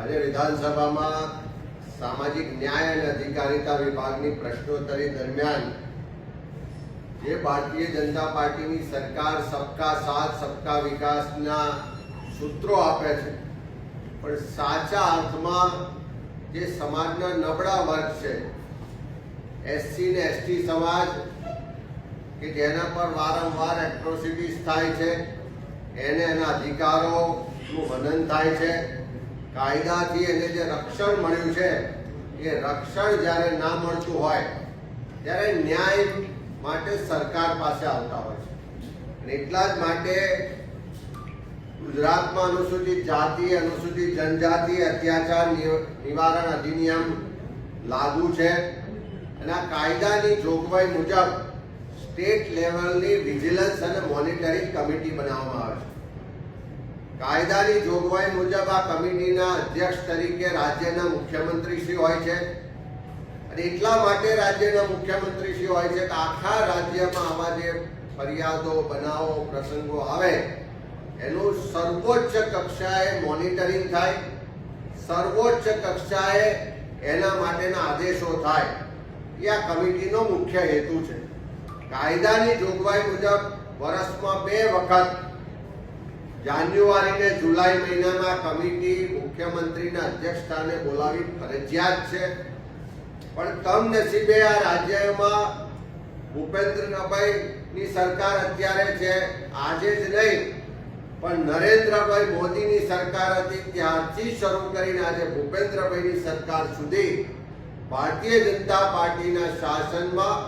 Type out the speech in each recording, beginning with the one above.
આજે વિધાનસભામાં સામાજિક ન્યાય અને અધિકારીતા વિભાગની પ્રશ્નોત્તરી દરમિયાન જે ભારતીય જનતા પાર્ટીની સરકાર સબકા સાથ, સબકા વિકાસના સૂત્રો આપે છે, પણ સાચા અર્થમાં જે સમાજના નબળા વર્ગ છે, એસસી ને એસટી સમાજ, કે જેના પર વારંવાર એટ્રોસિટીઝ થાય છે, એને એના અધિકારોનું હનન થાય છે કાયદાથી એને જે રક્ષણ મળ્યું છે, એ રક્ષણ જ્યારે ના મળતું હોય, ત્યારે ન્યાય માટે સરકાર પાસે આવતા હોય છે. એટલા જ માટે ગુજરાતમાં અનુસૂચિત જાતિ, અનુસૂચિત જનજાતિ, અત્યાચાર નિવારણ અધિનિયમ લાગુ છે. અને આ કાયદાની જોગવાઈ મુજબ સ્ટેટ લેવલની વિજિલન્સ અને મોનિટરિંગ કમિટી બનાવવામાં આવે છે. કાયદાની જોગવાઈ મુજબ આ કમિટીના અધ્યક્ષ તરીકે રાજ્યના મુખ્યમંત્રી શ્રી હોય છે. અને એટલા માટે રાજ્યના મુખ્યમંત્રી શ્રી હોય છે કે આખા રાજ્યમાં આવા જે ફરિયાદો, બનાવો, પ્રસંગો આવે, એનું સર્વોચ્ચ કક્ષાએ મોનિટરિંગ થાય, સર્વોચ્ચ કક્ષાએ એના માટેના આદેશો થાય. એ આ કમિટીનો મુખ્ય હેતુ છે. કાયદાની જોગવાઈ મુજબ વર્ષમાં બે વખત જાન્યુઆરી ને જુલાઈ મહિનામાં કમિટી મુખ્યમંત્રીના અધ્યક્ષ સ્થાને બોલાવી ફરજિયાત છે. પણ કમનસીબે આ રાજ્યમાં ભૂપેન્દ્રભાઈની સરકાર અત્યારે છે, આજે જ નહીં, પણ નરેન્દ્રભાઈ મોદીની સરકાર હતી ત્યારથી શરૂ કરીને આજે ભૂપેન્દ્રભાઈની સરકાર સુધી ભારતીય જનતા પાર્ટીના શાસનમાં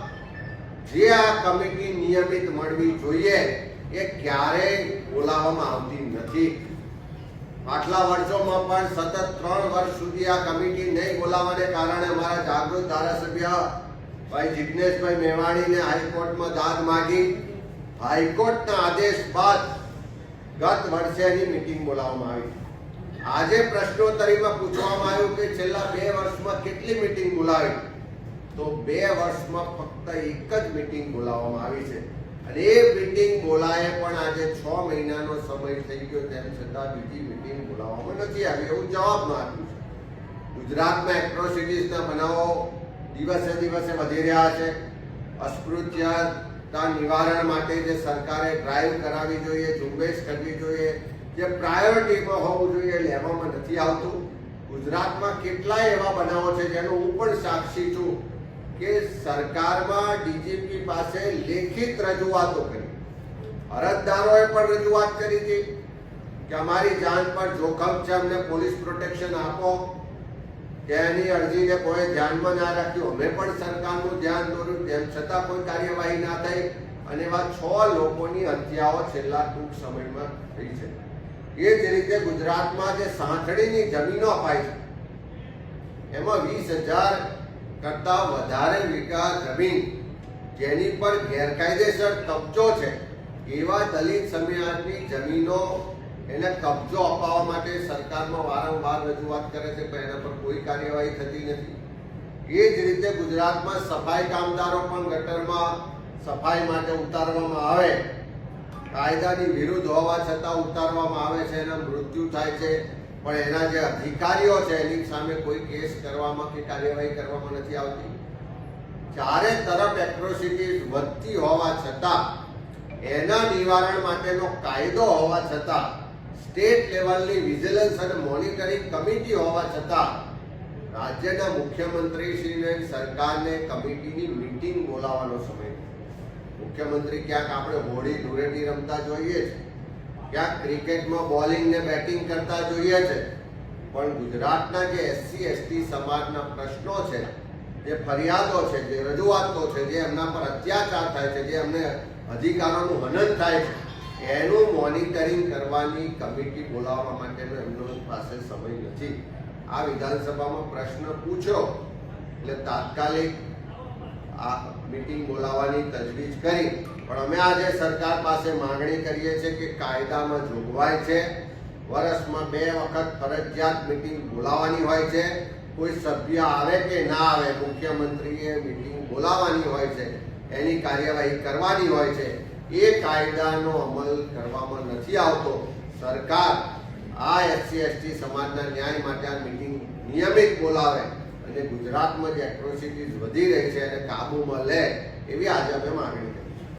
જે આ કમિટી નિયમિત મળવી જોઈએ એ ક્યારેય બોલાવવામાં આવતી નથી. આટલા વર્ષોમાં પણ સતત ત્રણ વર્ષ સુધી આ કમિટી નહીં બોલાવવાને કારણે અમારા જાગૃત ધારાસભ્ય ભાઈ જિજ્ઞેશભાઈ મેવાણીને હાઈકોર્ટમાં દાદ માગી. હાઈકોર્ટના આદેશ બાદ ગત વર્ષે એની મિટિંગ બોલાવવામાં આવી. આજે પ્રશ્નોત્તરીમાં પૂછવામાં આવ્યું કે છેલ્લા બે વર્ષમાં કેટલી મિટિંગ બોલાવી? તો બે વર્ષમાં ફક્ત એક જ મિટિંગ બોલાવવામાં આવી છે. અને એ મિટિંગ બોલાય પણ આજે છ મહિનાનો સમય થઈ ગયો, તેમ છતાં બીજી મિટિંગ બોલાવવામાં નથી આવી. એવું જવાબમાં આપ્યું છે. ગુજરાતમાં એટ્રોસિટીઝના બનાવો દિવસે દિવસે વધી રહ્યા છે. અસ્પૃશ્યતા નિવારણ માટે જે સરકારે ડ્રાઈવ કરાવવી જોઈએ, ઝુંબેશ કરવી જોઈએ, જે પ્રાયોરિટીમાં હોવું જોઈએ, લેવામાં નથી આવતું. ગુજરાતમાં કેટલાય એવા બનાવો છે જેનો હું પણ સાક્ષી છું. કે સરકારમાં ડીજીપી પાસે લેખિત રજૂઆતો કરી. અરજદારોએ પણ રજૂઆત કરી હતી કે અમારી જાન પર જોખમ છે, અમને પોલીસ પ્રોટેક્શન આપો. એની અરજીને કોઈ ધ્યાનમાં ના રાખ્યું. અમે પણ સરકારનું ધ્યાન દોર્યું. તેમ છતાં કોઈ કાર્યવાહી ના થઈ અને એવા છ લોકોની હત્યાઓ છેલ્લા ટૂંક સમયમાં થઈ છે. એ જ રીતે ગુજરાતમાં જે સાંઠળીની જમીનો અપાય છે, એમાં વીસ હજાર કરતા વધારે વીઘા જમીન જેની પર ગેરકાયદેસર કબજો છે, એવા દલિત સમાજની જમીનો એને કબજો અપાવવા માટે સરકારમાં વારંવાર રજૂઆત કરે છે, પણ એના પર કોઈ કાર્યવાહી થતી નથી. એ જ રીતે ગુજરાતમાં સફાઈ કામદારો પણ ગટરમાં સફાઈ માટે ઉતારવામાં આવે. કાયદાની વિરુદ્ધ હોવા છતાં ઉતારવામાં આવે છે, એના મૃત્યુ થાય છે. પણ એના જે અધિકારીઓ છે, એની સામે કોઈ કેસ કરવામાં કે કાર્યવાહી કરવામાં નથી આવતી. ચારે તરફ એટ્રોસિટી વધતી હોવા છતાં, એના નિવારણ માટેનો કાયદો હોવા છતાં, સ્ટેટ લેવલની વિજિલન્સ અને મોનિટરિંગ કમિટી હોવા છતાં, રાજ્યના મુખ્યમંત્રી શ્રીને સરકારને કમિટીની મીટિંગ બોલાવવાનો સમય મુખ્યમંત્રી ક્યાંક આપણે હોળી ધૂળેટી રમતા જોઈએ છે ક્યાંક ક્રિકેટમાં બોલિંગ ને બેટિંગ કરતા જોઈએ છે. પણ ગુજરાતના જે એસસી એસટી સમાજના પ્રશ્નો છે, જે ફરિયાદો છે, જે રજૂઆતો છે, જે એમના પર અત્યાચાર થાય છે, જે એમને અધિકારોનું હનન થાય છે, એનું મોનિટરિંગ કરવાની કમિટી બોલાવવા માટેનો એમનો પાસે સમય નથી. આ વિધાનસભામાં પ્રશ્ન પૂછ્યો એટલે તાત્કાલિક આ મિટિંગ બોલાવવાની તજવીજ કરી. પણ અમે આજે સરકાર પાસે માંગણી કરીએ છીએ કે કાયદામાં જોગવાઈ છે. વર્ષમાં બે વખત ફરજિયાત મીટિંગ બોલાવવાની હોય છે. કોઈ સભ્ય આવે કે ના આવે, મુખ્યમંત્રીએ મીટિંગ બોલાવવાની હોય છે, એની કાર્યવાહી કરવાની હોય છે, એ કાયદાનો અમલ કરવામાં નથી આવતો. સરકાર આ એસસી, એસટી સમાજના ન્યાય માટે આ મિટિંગ નિયમિત બોલાવે અને ગુજરાતમાં જે એટ્રોસિટીઝ વધી રહી છે એને કાબૂમાં લે એવી આજે અમે માગણી કરી